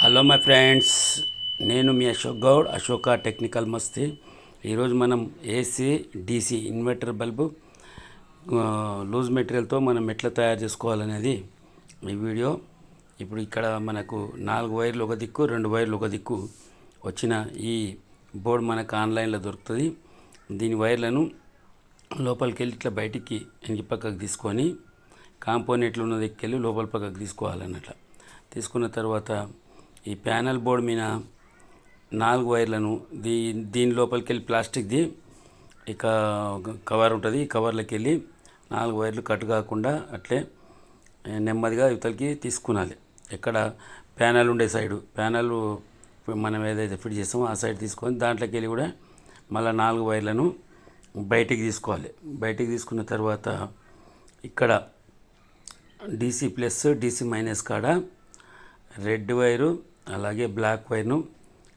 Hello my friends నేను మీ Ashok Goud Ashoka technical Masti. ఈరోజు మనం AC DC inverter bulb loose మెటీరియల్తో మనం ఎట్లా తయారు చేసుకోవాలనేది ఈ వీడియో. ఇప్పుడు ఇక్కడ మనకు నాలుగు వైర్లు ఒక దిక్కు రెండు వైర్లు ఒక దిక్కు వచ్చిన ఈ బోర్డు మనకు ఆన్లైన్లో దొరుకుతుంది. దీని వైర్లను లోపలికి వెళ్ళి ఇట్లా బయటికి వెనక పక్కకు తీసుకొని కాంపోనెంట్లు ఉన్న దిక్కెళ్ళి లోపల పక్కకు తీసుకోవాలన్నట్ల. తీసుకున్న తర్వాత ఈ ప్యానల్ బోర్డు మీద నాలుగు వైర్లను దీ దీని లోపలికి వెళ్ళి ప్లాస్టిక్ది ఇక కవర్ ఉంటుంది ఈ కవర్లోకి వెళ్ళి నాలుగు వైర్లు కట్ కాకుండా అట్లే నెమ్మదిగా ఇవతలకి తీసుకునాలి. ఎక్కడ ప్యానల్ ఉండే సైడు ప్యానల్ మనం ఏదైతే ఫిట్ చేస్తామో ఆ సైడ్ తీసుకొని దాంట్లోకి వెళ్ళి కూడా మళ్ళీ నాలుగు వైర్లను బయటికి తీసుకోవాలి. బయటికి తీసుకున్న తర్వాత ఇక్కడ డీసీ ప్లస్ డీసీ మైనస్ కాడ రెడ్ వైరు అలాగే బ్లాక్ వైర్ను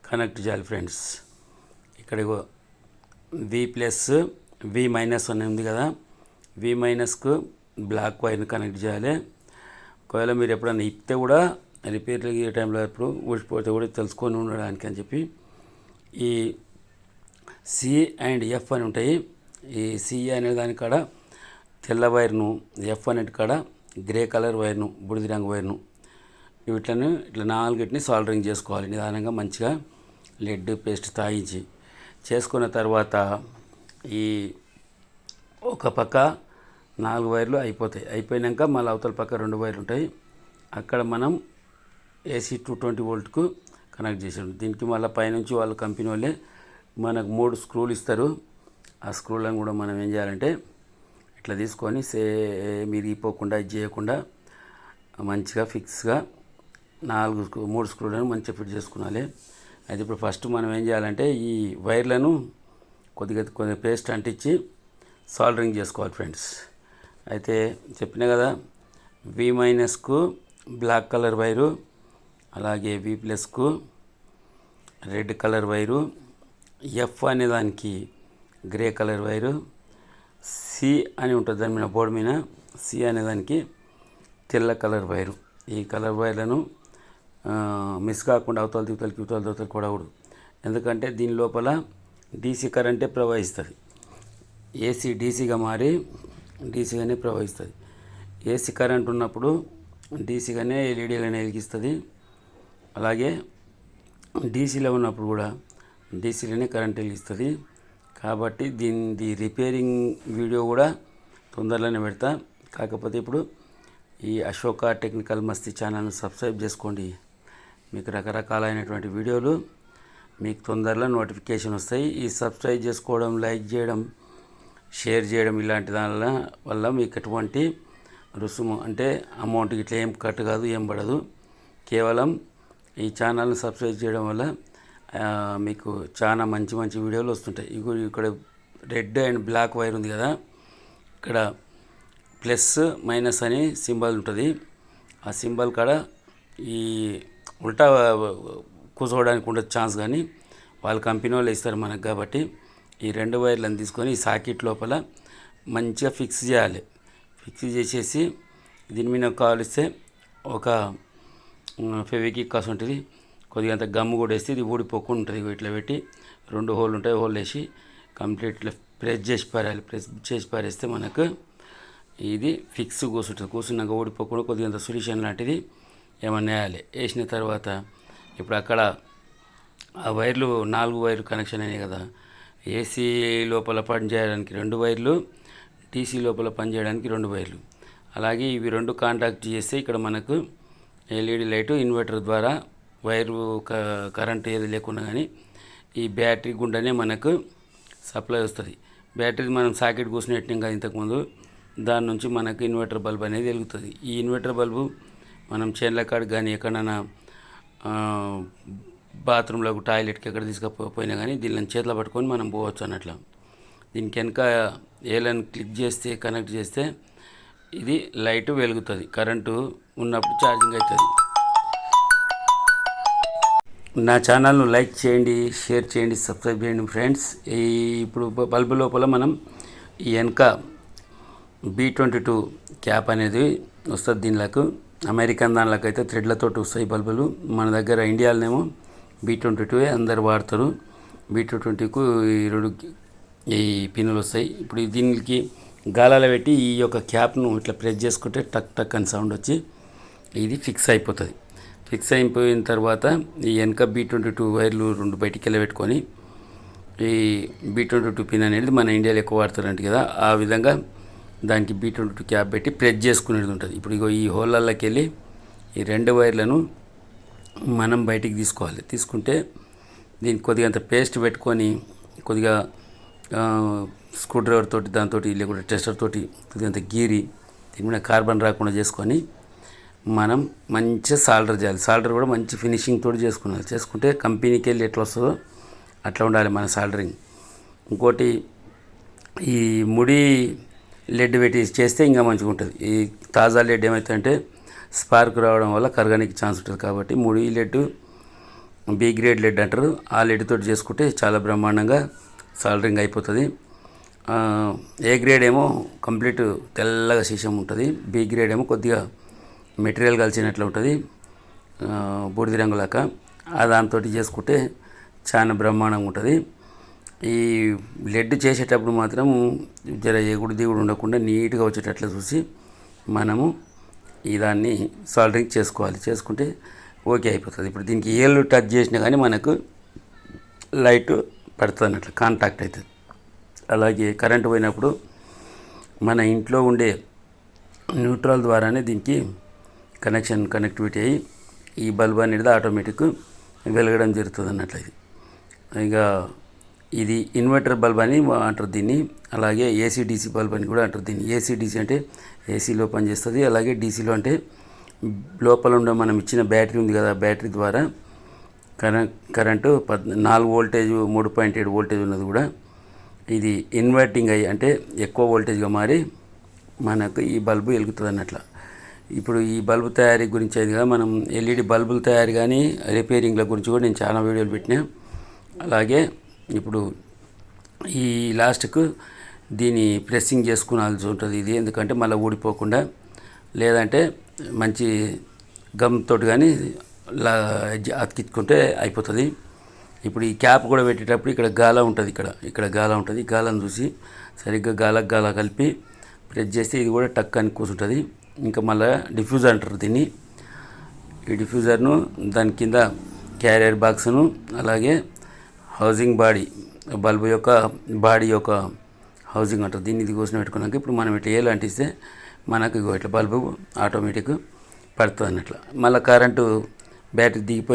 కనెక్ట్ చేయాలి ఫ్రెండ్స్. ఇక్కడ వి ప్లస్ వి మైనస్ అని ఉంది కదా. వి మైనస్కు బ్లాక్ వైర్ని కనెక్ట్ చేయాలి. ఒకవేళ మీరు ఎప్పుడైనా ఇప్పితే కూడా రిపేర్లు ఈ టైంలో ఎప్పుడు ఊడిపోతే కూడా తెలుసుకొని ఉండడానికి అని చెప్పి ఈ సి అండ్ ఎఫ్ అని ఉంటాయి. ఈ సి అనే దాని కాడ తెల్ల వైర్ను ఎఫ్ అనేటి కాడ గ్రే కలర్ వైర్ను బుడిది రంగు వైర్ను వీటిని ఇట్లా నాలుగిటిని సాల్డరింగ్ చేసుకోవాలి. నిదానంగా మంచిగా లెడ్ పేస్ట్ తాగించి చేసుకున్న తర్వాత ఈ ఒక పక్క నాలుగు వైర్లు అయిపోతాయి. అయిపోయినాక మళ్ళీ అవతల పక్క రెండు వైర్లు ఉంటాయి. అక్కడ మనం ఏసీ టూ ట్వంటీ వోల్ట్కు కనెక్ట్ చేసాం దీనికి మళ్ళీ పైనుంచి వాళ్ళ కంపెనీ వాళ్ళే మనకు మూడు స్క్రూలు ఇస్తారు. ఆ స్క్రూలను కూడా మనం ఏం చేయాలంటే ఇట్లా తీసుకొని సే మీరు ఇపోకుండా ఇది చేయకుండా మంచిగా ఫిక్స్గా నాలుగు స్క్రూ మూడు స్క్రూలను మంచిగా ఫిట్ చేసుకున్నాలి అయితే ఇప్పుడు ఫస్ట్ మనం ఏం చేయాలంటే ఈ వైర్లను కొద్దిగా కొద్దిగా పేస్ట్ అంటించి సాల్డరింగ్ చేసుకోవాలి ఫ్రెండ్స్. అయితే చెప్పిన కదా వి మైనస్కు బ్లాక్ కలర్ వైరు అలాగే వి ప్లస్కు రెడ్ కలర్ వైరు ఎఫ్ అనే దానికి గ్రే కలర్ వైరు సి అని ఉంటుంది దాని మీద బోర్డు మీద సి అనే దానికి తెల్ల కలర్ వైరు. ఈ కలర్ వైర్లను మిస్ కాకుండా అవతల దివతలకి ఇవతల దివతలకి కొడకూడదు. ఎందుకంటే దీని లోపల డీసీ కరెంటే ప్రవహిస్తుంది. ఏసీ డీసీగా మారి డీసీగానే ప్రవహిస్తుంది. ఏసీ కరెంట్ ఉన్నప్పుడు డీసీగానే ఎల్ఈడీలను వెలిగిస్తుంది. అలాగే డీసీలో ఉన్నప్పుడు కూడా డీసీలోనే కరెంట్ వెలిగిస్తుంది. కాబట్టి దీని రిపేరింగ్ వీడియో కూడా తొందరలోనే పెడతా. కాకపోతే ఇప్పుడు ఈ అశోక టెక్నికల్ మస్తి ఛానల్ని సబ్స్క్రైబ్ చేసుకోండి. మీకు రకరకాలైనటువంటి వీడియోలు మీకు తొందరలో నోటిఫికేషన్ వస్తాయి. ఈ సబ్స్క్రైబ్ చేసుకోవడం లైక్ చేయడం షేర్ చేయడం ఇలాంటి దానివల్ల వల్ల మీకు ఎటువంటి రుసుము అంటే అమౌంట్ ఇట్లా ఏం కట్ కాదు ఏం పడదు. కేవలం ఈ ఛానల్ని సబ్స్క్రైబ్ చేయడం వల్ల మీకు చాలా మంచి మంచి వీడియోలు వస్తుంటాయి. ఇగో ఇక్కడ రెడ్ అండ్ బ్లాక్ వైర్ ఉంది కదా ఇక్కడ ప్లస్ మైనస్ అని సింబల్ ఉంటుంది. ఆ సింబల్ కాడ ఈ ఉల్టా కూర్చోవడానికి ఉండదు ఛాన్స్ కానీ వాళ్ళ కంపెనీ వాళ్ళు ఇస్తారు మనకు కాబట్టి ఈ రెండు వైర్లను తీసుకొని ఈ సాకెట్ లోపల మంచిగా ఫిక్స్ చేయాలి. ఫిక్స్ చేసేసి దీని మీద కావలిస్తే ఒక ఫెవికి కాసు ఉంటుంది. కొద్దిగా అంత గమ్ము కూడా వేస్తే ఇది ఊడిపోకుండా ఉంటుంది. వీటిలో ఇట్లా పెట్టి రెండు హోల్ ఉంటాయి. హోల్ వేసి కంప్లీట్ ఇట్లా ప్రెస్ చేసి పారాలి ప్రెస్ చేసి పారేస్తే మనకు ఇది ఫిక్స్ కూర్చుంటుంది. కూర్చున్నాక ఊడిపోకుండా కొద్దిగా అంత సొల్యూషన్ లాంటిది ఏమన్నా వేయాలి. వేసిన తర్వాత ఇప్పుడు అక్కడ ఆ వైర్లు నాలుగు వైర్లు కనెక్షన్ అయినాయి కదా. ఏసీ లోపల పనిచేయడానికి రెండు వైర్లు టీసీ లోపల పనిచేయడానికి రెండు వైర్లు. అలాగే ఇవి రెండు కాంటాక్ట్ చేస్తే ఇక్కడ మనకు ఎల్ఈడి లైటు ఇన్వర్టర్ ద్వారా వైరు క కరెంట్ ఏది లేకుండా కానీ ఈ బ్యాటరీ గుండానే మనకు సప్లై వస్తుంది. బ్యాటరీ మనం సాకెట్ కూర్చునేట్ కదా ఇంతకుముందు దాని నుంచి మనకు ఇన్వర్టర్ బల్బ్ అనేది వెలుగుతుంది. ఈ ఇన్వర్టర్ బల్బు మనం చేనుల కాడ కానీ ఎక్కడైనా బాత్రూంలోకి టాయిలెట్కి ఎక్కడ తీసుకుపోయినా కానీ దీనిని చేతిలో పట్టుకొని మనం పోవచ్చు అన్నట్లు. దీనికి వెనక ఏలను క్లిక్ చేస్తే కనెక్ట్ చేస్తే ఇది లైట్ వెలుగుతుంది. కరెంటు ఉన్నప్పుడు ఛార్జింగ్ అవుతుంది. నా ఛానల్ను లైక్ చేయండి షేర్ చేయండి సబ్స్క్రైబ్ చేయండి ఫ్రెండ్స్. ఈ ఇప్పుడు బల్బు లోపల మనం ఈ వెనక బీ ట్వంటీ టూ క్యాప్ అనేది వస్తుంది దీనిలోకి. అమెరికన్ దానిలోకైతే థ్రెడ్లతో వస్తాయి బల్బులు. మన దగ్గర ఇండియాలోనేమో బీ ట్వంటీ టూ అందరు వాడతారు. బీ టూ ట్వంటీకు ఈ రెండు ఈ పిన్నులు వస్తాయి. ఇప్పుడు దీనికి గాలాల పెట్టి ఈ యొక్క క్యాప్ను ఇట్లా ప్రెస్ చేసుకుంటే టక్ టక్ అని సౌండ్ వచ్చి ఇది ఫిక్స్ అయిపోతుంది. ఫిక్స్ అయిపోయిన తర్వాత ఈ వెనక బీ ట్వంటీ టూ వైర్లు రెండు బయటికి వెళ్ళబెట్టుకొని ఈ బీ ట్వంటీ టూ పిన్ అనేది మన ఇండియాలో ఎక్కువ వాడతారంట కదా. ఆ విధంగా దానికి బీ ట్వంటీ క్యాప్ పెట్టి ప్రెస్ చేసుకునేది ఉంటుంది. ఇప్పుడు ఇగో ఈ హోళ్ళల్లోకి వెళ్ళి ఈ రెండు వైర్లను మనం బయటికి తీసుకోవాలి. తీసుకుంటే దీనికి కొద్దిగా అంత పేస్ట్ పెట్టుకొని కొద్దిగా స్క్రూ డ్రైవర్ తోటి దాంతో లేకుంటే టెస్టర్ తోటి కొద్దిగా అంత గీరి దీని మీద కార్బన్ రాకుండా చేసుకొని మనం మంచిగా సాల్డర్ చేయాలి. సాల్డర్ కూడా మంచి ఫినిషింగ్ తోటి చేసుకున్నాం చేసుకుంటే కంపెనీకి వెళ్ళి ఎట్లా వస్తుందో అట్లా ఉండాలి మన సాల్డరింగ్. ఇంకోటి ఈ ముడి లెడ్ పెట్టి చేస్తే ఇంకా మంచిగా ఉంటుంది. ఈ తాజా లెడ్ ఏమవుతుందంటే స్పార్క్ రావడం వల్ల కరగడానికి ఛాన్స్ ఉంటుంది కాబట్టి ముడి లెడ్ బి గ్రేడ్ లెడ్ అంటారు. ఆ లెడ్ తోటి చేసుకుంటే చాలా బ్రహ్మాండంగా సాలరింగ్ అయిపోతుంది. ఏ గ్రేడ్ ఏమో కంప్లీట్ తెల్లగా శీషం ఉంటుంది. బి గ్రేడ్ ఏమో కొద్దిగా మెటీరియల్ కలిసినట్లు ఉంటుంది. బూడిద రంగులాక ఆ దాంతో చేసుకుంటే చాలా బ్రహ్మాండంగా ఉంటుంది. ఈ లెడ్ చేసేటప్పుడు మాత్రం జర ఎగుడు దిగుడు ఉండకుండా నీట్గా వచ్చేటట్లు చూసి మనము ఈ దాన్ని సాల్డరింగ్ చేసుకోవాలి. చేసుకుంటే ఓకే అయిపోతుంది. ఇప్పుడు దీనికి ఏళ్ళు టచ్ చేసినా కానీ మనకు లైట్ పడుతుంది అన్నట్లు కాంటాక్ట్ అవుతుంది అలాగే కరెంటు పోయినప్పుడు మన ఇంట్లో ఉండే న్యూట్రల్ ద్వారానే దీనికి కనెక్షన్ కనెక్టివిటీ అయ్యి ఈ బల్బ్ అనేది ఆటోమేటిక్ వెలగడం జరుగుతుంది అన్నట్లు ఇక ఇది ఇన్వర్టర్ బల్బ్ అని అంటారు దీన్ని. అలాగే ఏసీ డీసీ బల్బ్ అని కూడా అంటారు దీన్ని. ఏసీ డీసీ అంటే ఏసీలో పనిచేస్తుంది. అలాగే డీసీలో అంటే లోపల ఉండే మనం ఇచ్చిన బ్యాటరీ ఉంది కదా బ్యాటరీ ద్వారా కరెంట్ కరెంటు పద్ నాలుగు వోల్టేజ్ మూడు పాయింట్ ఏడు వోల్టేజ్ ఉన్నది కూడా. ఇది ఇన్వర్టింగ్ అయ్యి అంటే ఎక్కువ వోల్టేజ్గా మారి మనకు ఈ బల్బు వెలుగుతుంది అన్నట్ల. ఇప్పుడు ఈ బల్బు తయారీ గురించి అయింది కదా మనం ఎల్ఈడి బల్బుల తయారీ కానీ రిపేరింగ్ల గురించి కూడా నేను చాలా వీడియోలు పెట్టినా. అలాగే ఇప్పుడు ఈ లాస్ట్కు దీన్ని ప్రెస్సింగ్ చేసుకోవాల్సి ఉంటుంది ఇది. ఎందుకంటే మళ్ళీ ఊడిపోకుండా లేదంటే మంచి గమ్ తోటి కానీ లా అతికించుకుంటే అయిపోతుంది. ఇప్పుడు ఈ క్యాప్ కూడా పెట్టేటప్పుడు ఇక్కడ గాల ఉంటుంది ఇక్కడ. ఇక్కడ గాల ఉంటుంది. గాలను చూసి సరిగ్గా గాలకు గాల కలిపి ప్రెస్ చేస్తే ఇది కూడా టక్ అని కూర్చుంటుంది ఇంకా మళ్ళీ డిఫ్యూజర్ అంటారు దీన్ని. ఈ డిఫ్యూజర్ను దాని కింద క్యారియర్ బాక్స్ను అలాగే హౌసింగ్ బాడీ బల్బు యొక్క బాడీ యొక్క హౌసింగ్ అంటారు. దీన్ని ఇది కోసం పెట్టుకున్నాక ఇప్పుడు మనం ఇట్లా ఏలు అంటిస్తే మనకు ఇట్లా బల్బు ఆటోమేటిక్ పడుతుంది అన్నట్లు. మళ్ళీ కరెంటు బ్యాటరీ దిగిపోయి